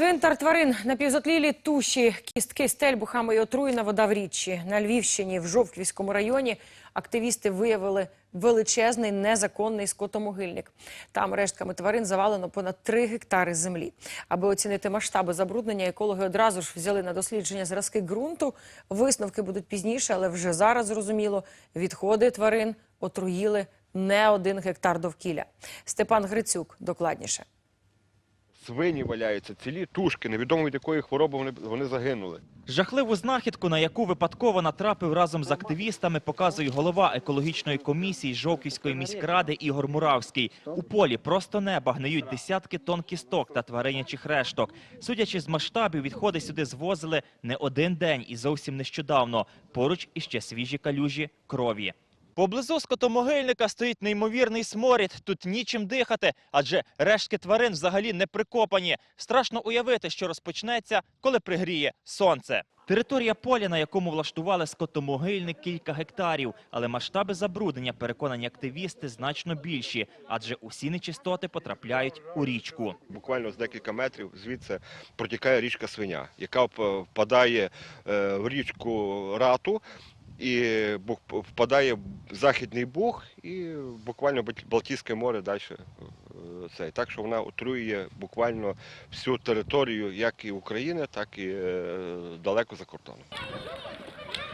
Цвинтар тварин напівзотлілі туші, кістки стельбухами і отруєна вода в річчі. На Львівщині в Жовківському районі активісти виявили величезний незаконний скотомогильник. Там рештками тварин завалено понад 3 гектари землі. Аби оцінити масштаби забруднення, екологи одразу ж взяли на дослідження зразки ґрунту. Висновки будуть пізніше, але вже зараз зрозуміло, відходи тварин отруїли не один гектар довкілля. Степан Грицюк докладніше. Свині валяються, цілі тушки, невідомо від якої хвороби вони, вони загинули. Жахливу знахідку, на яку випадково натрапив разом з активістами, показує голова екологічної комісії Жовківської міськради Ігор Муравський. У полі просто неба гниють десятки тонн кісток та тваринячих решток. Судячи з масштабів, відходи сюди звозили не один день і зовсім нещодавно. Поруч іще свіжі калюжі крові. Поблизу скотомогильника стоїть неймовірний сморід. Тут нічим дихати, адже рештки тварин взагалі не прикопані. Страшно уявити, що розпочнеться, коли пригріє сонце. Територія поля, на якому влаштували скотомогильник, кілька гектарів, але масштаби забруднення, переконані активісти, значно більші, адже усі нечистоти потрапляють у річку. Буквально з декілька метрів звідси протікає річка Свиня, яка впадає е, в річку Рату і впадає Західний Буг і буквально Бал- Балтійське море далі. е, Цей. Так що вона отруює буквально всю територію як і України, так і е, далеко за кордоном.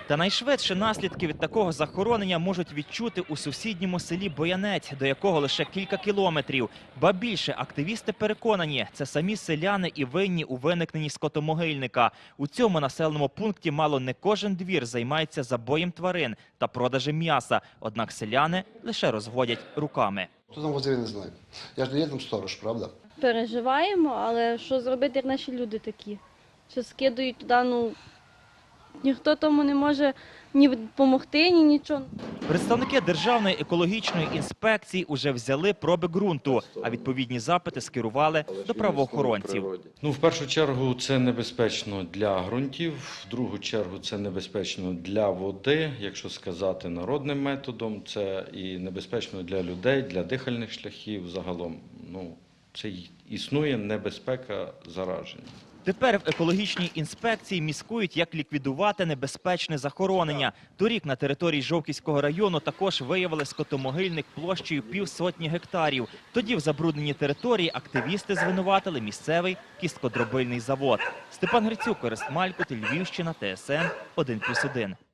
Та найшвидше наслідки від такого захоронення можуть відчути у сусідньому селі Боянець, до якого лише кілька кілометрів. Ба більше активісти переконані, це самі селяни і винні у виникненні скотомогильника. У цьому населеному пункті мало не кожен двір займається забоєм тварин та продажем м'яса. Однак селяни лише розводять руками. Хто там возив, не знаю. Я ж не є там сторож, правда? переживаємо, але що зробити, як наші люди такі? Що скидують туди, ну ніхто тому не може ні допомогти, ні нічого. Представники Державної екологічної інспекції уже взяли проби ґрунту, а відповідні запити скерували до правоохоронців. Ну, в першу чергу, це небезпечно для ґрунтів, в другу чергу це небезпечно для води, якщо сказати народним методом, це і небезпечно для людей, для дихальних шляхів загалом. Ну, це й- існує небезпека зараження. Тепер в екологічній інспекції міскують, як ліквідувати небезпечне захоронення. Торік на території Жовківського району також виявили скотомогильник площею півсотні гектарів. Тоді в забрудненні території активісти звинуватили місцевий кісткодробильний завод. Степан Грицюк, Орест Малькут, Львівщина, ТСН 1+,1.